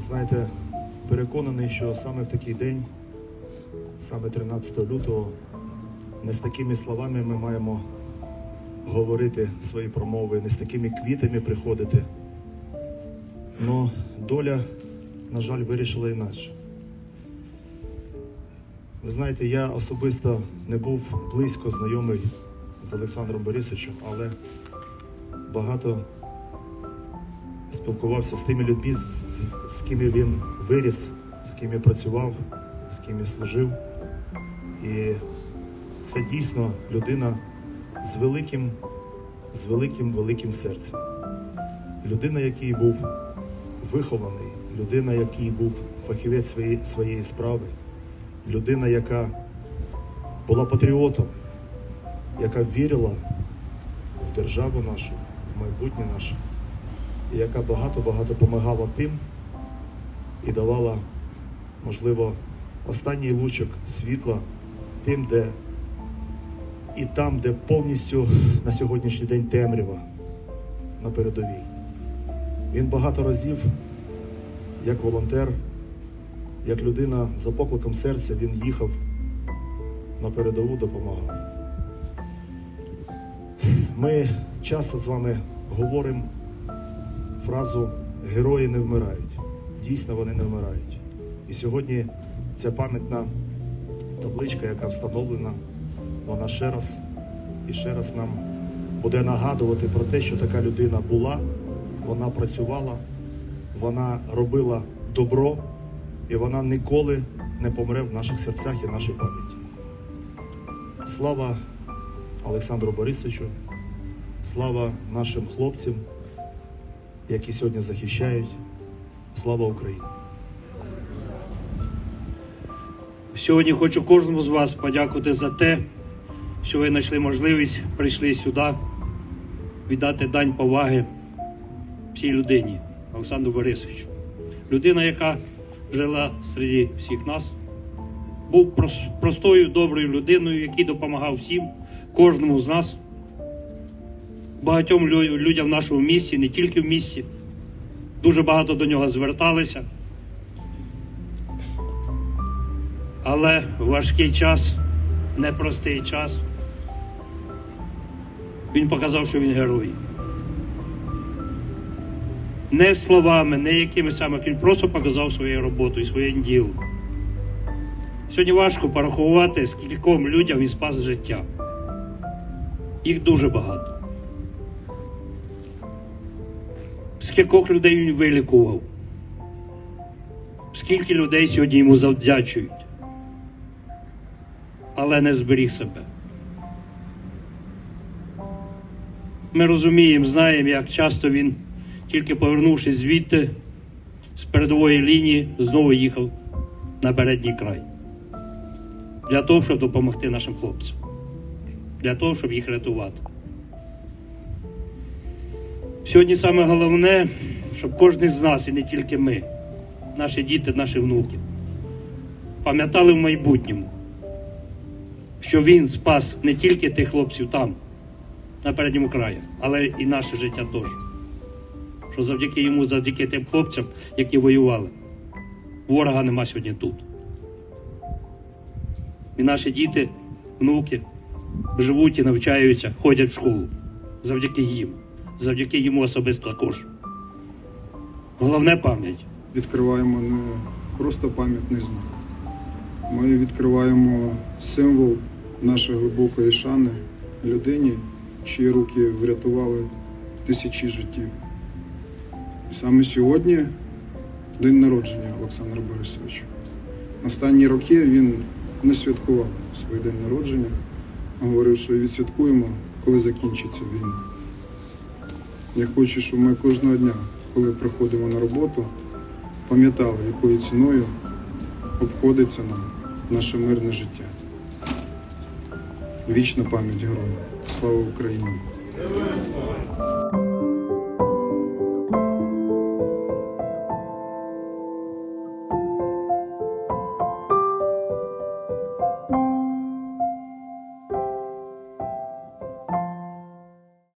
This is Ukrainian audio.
Знаєте, переконаний, що саме в такий день, саме 13 лютого, не з такими словами ми маємо говорити свої промови, не з такими квітами приходити. Но доля, на жаль, вирішила інакше. Ви знаєте, я особисто не був близько знайомий з Олександром Борисовичем, але багато спілкувався з тими людьми, з, з, з ким він виріс, з ким я працював, з ким я служив. І це дійсно людина з великим, з великим великим серцем. Людина, який був вихований, людина, який був фахівець своєї, своєї справи, людина, яка була патріотом, яка вірила в державу нашу, в майбутнє наше яка багато-багато допомагала тим і давала, можливо, останній лучок світла тим, де і там, де повністю на сьогоднішній день темрява на передовій. Він багато разів, як волонтер, як людина за покликом серця, він їхав на передову, допомагав. Ми часто з вами говоримо фразу Герої не вмирають. Дійсно, вони не вмирають. І сьогодні ця пам'ятна табличка, яка встановлена, вона ще раз і ще раз нам буде нагадувати про те, що така людина була, вона працювала, вона робила добро, і вона ніколи не помре в наших серцях і нашій пам'яті. Слава Олександру Борисовичу, слава нашим хлопцям які сьогодні захищають. Слава Україні! Сьогодні хочу кожному з вас подякувати за те, що ви знайшли можливість прийшли сюди віддати дань поваги цій людині, Олександру Борисовичу. Людина, яка жила серед всіх нас, був простою, доброю людиною, який допомагав всім, кожному з нас, багатьом людям в нашому місті, не тільки в місті. Дуже багато до нього зверталися. Але важкий час, непростий час. Він показав, що він герой. Не словами, не якимись саме, він просто показав свою роботу і своє діло. Сьогодні важко порахувати, скільком людям він спас життя. Їх дуже багато. Скількох людей він вилікував. Скільки людей сьогодні йому завдячують але не зберіг себе. Ми розуміємо, знаємо, як часто він, тільки повернувшись звідти з передової лінії, знову їхав на передній край. Для того, щоб допомогти нашим хлопцям, для того, щоб їх рятувати. Сьогодні саме головне, щоб кожен з нас, і не тільки ми, наші діти, наші внуки, пам'ятали в майбутньому що він спас не тільки тих хлопців там, на передньому краї, але і наше життя теж. Що завдяки йому, завдяки тим хлопцям, які воювали, ворога нема сьогодні тут. І наші діти, внуки живуть і навчаються, ходять в школу. завдяки їм, завдяки йому особисто також. Головне пам'ять. відкриваємо не просто пам'ятний знак. Ми відкриваємо символ нашої глибокої шани людині, чиї руки врятували тисячі життів. І саме сьогодні день народження Олександра Борисовича. Останні роки він не святкував свій день народження, говорив, що відсвяткуємо, коли закінчиться війна. Я хочу, щоб ми кожного дня, коли приходимо на роботу, пам'ятали, якою ціною обходиться нам наше мирне життя. Вічна пам'ять героїв. Слава Україні!